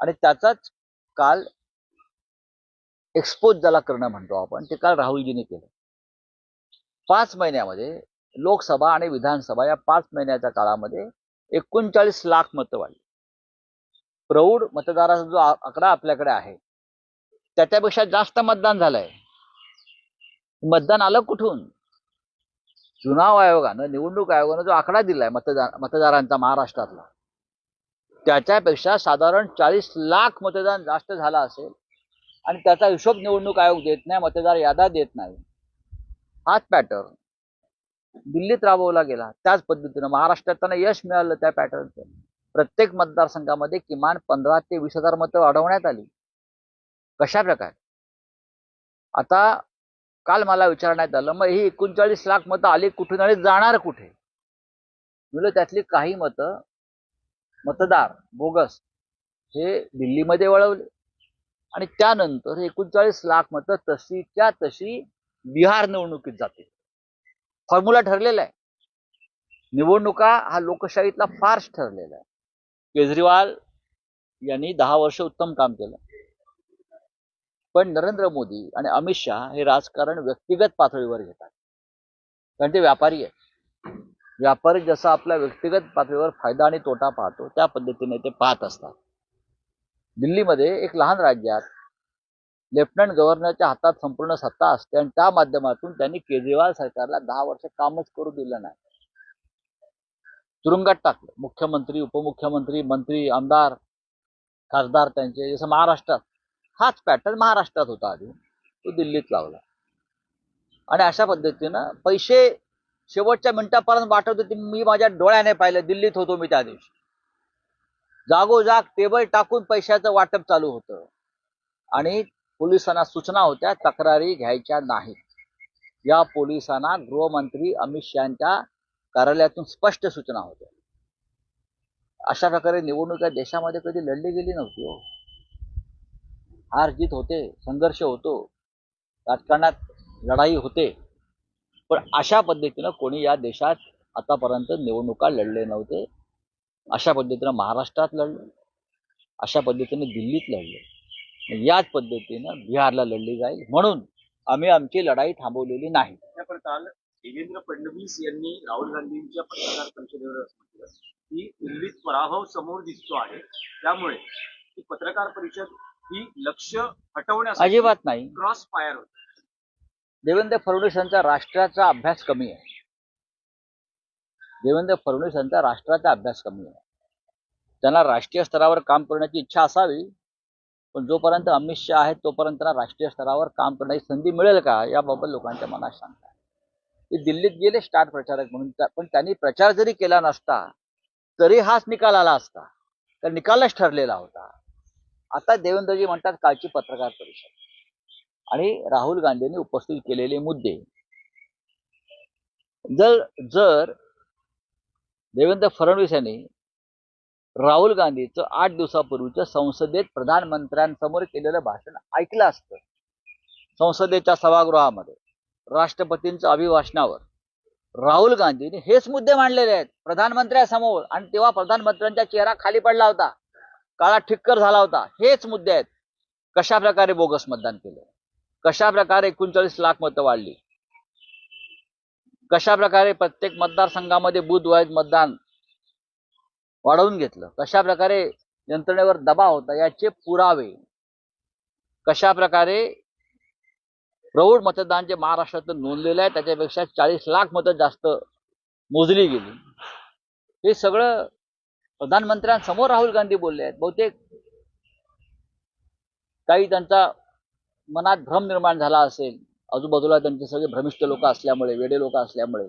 आणि त्याचाच काल एक्सपोज ज्याला करणं म्हणतो आपण ते काल राहुलजींनी केलं. पाच महिन्यामध्ये लोकसभा आणि विधानसभा या पाच महिन्याच्या काळामध्ये एकोणचाळीस लाख मतं वाढली. प्रौढ मतदाराचा जो आकडा आपल्याकडे आहे त्याच्यापेक्षा जास्त मतदान झालंय. मतदान आलं कुठून? चुनाव आयोगानं निवडणूक आयोगानं जो आकडा दिलाय मतदार मतदारांचा महाराष्ट्रातला त्याच्यापेक्षा साधारण चाळीस लाख मतदान जास्त झाला असेल आणि त्याचा हिशोब निवडणूक आयोग देत नाही मतदार याद्या देत नाही. हाच पॅटर्न दिल्लीत राबवला गेला. त्याच पद्धतीनं महाराष्ट्रात त्यांना यश मिळालं त्या पॅटर्नचं प्रत्येक मतदारसंघामध्ये किमान पंधरा ते वीस हजार मतं वाढवण्यात आली. कशा प्रकारे? आता काल मला विचारण्यात आलं मग ही एकोणचाळीस लाख मतं आली कुठून आणि जाणार कुठे? म्हणजे त्यातली काही मतं मतदार बोगस हे दिल्लीमध्ये वळवले. आणि त्यानंतर एकोणचाळीस लाख मतं तशीच्या तशी बिहार निवडणुकीत जाते फॉर्म्युला ठरलेला आहे. निवडणुका हा लोकशाहीतला फार्स ठरलेला आहे. केजरीवाल यांनी दहा वर्ष उत्तम काम केलं. पण नरेंद्र मोदी आणि अमित शहा हे राजकारण व्यक्तिगत पातळीवर घेतात. कारण ते व्यापारी आहेत. व्यापारी जसा आपल्या व्यक्तिगत पातळीवर फायदा आणि तोटा पाहतो त्या पद्धतीने ते पाहत असतात. दिल्लीमध्ये एक लहान राज्यात लेफ्टनंट गव्हर्नरच्या हातात संपूर्ण सत्ता असते आणि त्या माध्यमातून त्यांनी केजरीवाल सरकारला दहा वर्ष कामच करू दिलं नाही. तुरुंगात टाकलं. मुख्यमंत्री उपमुख्यमंत्री मंत्री आमदार खासदार त्यांचे जसं महाराष्ट्रात. हाच पॅटर्न महाराष्ट्रात होता आधी. तो दिल्लीत लावला. आणि अशा पद्धतीनं पैसे शेवटच्या मिनिटापर्यंत वाटत होती मी माझ्या डोळ्याने पाहिलं दिल्लीत होतो मी त्या दिवशी. जागोजाग टेबल टाकून पैशाचं वाटप चालू होतं. आणि पोलिसांना सूचना होत्या तक्रारी घ्यायच्या नाहीत. या पोलिसांना गृहमंत्री अमित शहाच्या कार्यालयातून स्पष्ट सूचना होत्या. अशा प्रकारे निवडणुका देशामध्ये कधी लढली गेली नव्हती हो. हार जीत होते संघर्ष होतो. राजकारणात लढाई होते. पण अशा पद्धतीनं कोणी या देशात आतापर्यंत निवडणुका लढले नव्हते. अशा पद्धतीनं महाराष्ट्रात लढले. अशा पद्धतीनं दिल्लीत लढले. याच पद्धतीनं बिहारला लढली जाईल. म्हणून आम्ही आमची लढाई थांबवलेली नाही. देवेंद्र फडणवीस यांनी राहुल गांधींच्या पत्रकार परिषदेवर की दिल्लीत पराभव समोर दिसतो आहे. त्यामुळे पत्रकार परिषद ही लक्ष हटवण्यासाठी अजिबात नाही. क्रॉस फायर होते. देवेंद्र फडणवीस यांचा राष्ट्राचा अभ्यास कमी आहे. देवेंद्र फडणवीस यांचा राष्ट्राचा अभ्यास कमी आहे. त्यांना राष्ट्रीय स्तरावर काम करण्याची इच्छा असावी पण जोपर्यंत अमित शहा आहेत तोपर्यंत त्यांना राष्ट्रीय स्तरावर काम करण्याची संधी मिळेल का याबाबत लोकांच्या मनात सांगतात ते दिल्लीत गेले स्टार प्रचारक म्हणून पण त्यांनी प्रचार जरी केला नसता तरी हाच निकाल आला असता. तर निकालच ठरलेला होता. आता देवेंद्रजी म्हणतात कालची पत्रकार परिषद. आणि राहुल गांधींनी उपस्थित केलेले मुद्दे. जर जर देवेंद्र फडणवीस यांनी राहुल गांधीचं आठ दिवसापूर्वीचं संसदेत प्रधानमंत्र्यांसमोर केलेलं भाषण ऐकलं असतं. संसदेच्या सभागृहामध्ये राष्ट्रपतींच्या अभिभाषणावर राहुल गांधींनी हेच मुद्दे मांडलेले आहेत प्रधानमंत्र्यांसमोर. आणि तेव्हा प्रधानमंत्र्यांचा चेहरा खाली पडला होता काळा ठिक्कर झाला होता. हेच मुद्दे आहेत. कशा प्रकारे बोगस मतदान केलं? कशा प्रकारे एकोणचाळीस लाख मतं वाढली? कशा प्रकारे प्रत्येक मतदारसंघामध्ये बुधवाईज मतदान वाढवून घेतलं? कशा प्रकारे यंत्रणेवर दबाव होता? याचे पुरावे. कशा प्रकारे प्रौढ मतदान जे महाराष्ट्रातून नोंदलेलं आहे त्याच्यापेक्षा चाळीस लाख मतं जास्त मोजली गेली. हे सगळं प्रधानमंत्र्यांसमोर राहुल गांधी बोलले आहेत. बहुतेक काही त्यांचा मनात भ्रम निर्माण झाला असेल आजूबाजूला त्यांचे सगळे भ्रमिष्ठ लोक असल्यामुळे वेडे लोक असल्यामुळे.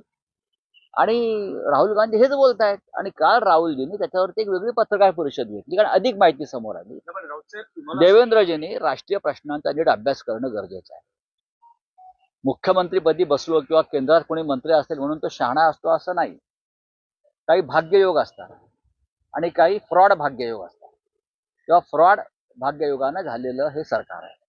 आणि राहुल गांधी हेच बोलत आहेत आणि काल राहुलजींनी त्याच्यावरती एक वेगळी पत्रकार परिषद घेतली कारण अधिक माहिती समोर आली. देवेंद्रजींनी राष्ट्रीय प्रश्नांचा नीट अभ्यास करणं गरजेचं आहे. मुख्यमंत्रीपदी बसलो किंवा केंद्रात कोणी मंत्री असेल म्हणून तो शहाणा असतो असं नाही. काही भाग्ययोग असतात. आणि काही फ्रॉड भाग्ययोग असतात. किंवा फ्रॉड भाग्ययोगानं झालेलं हे सरकार आहे.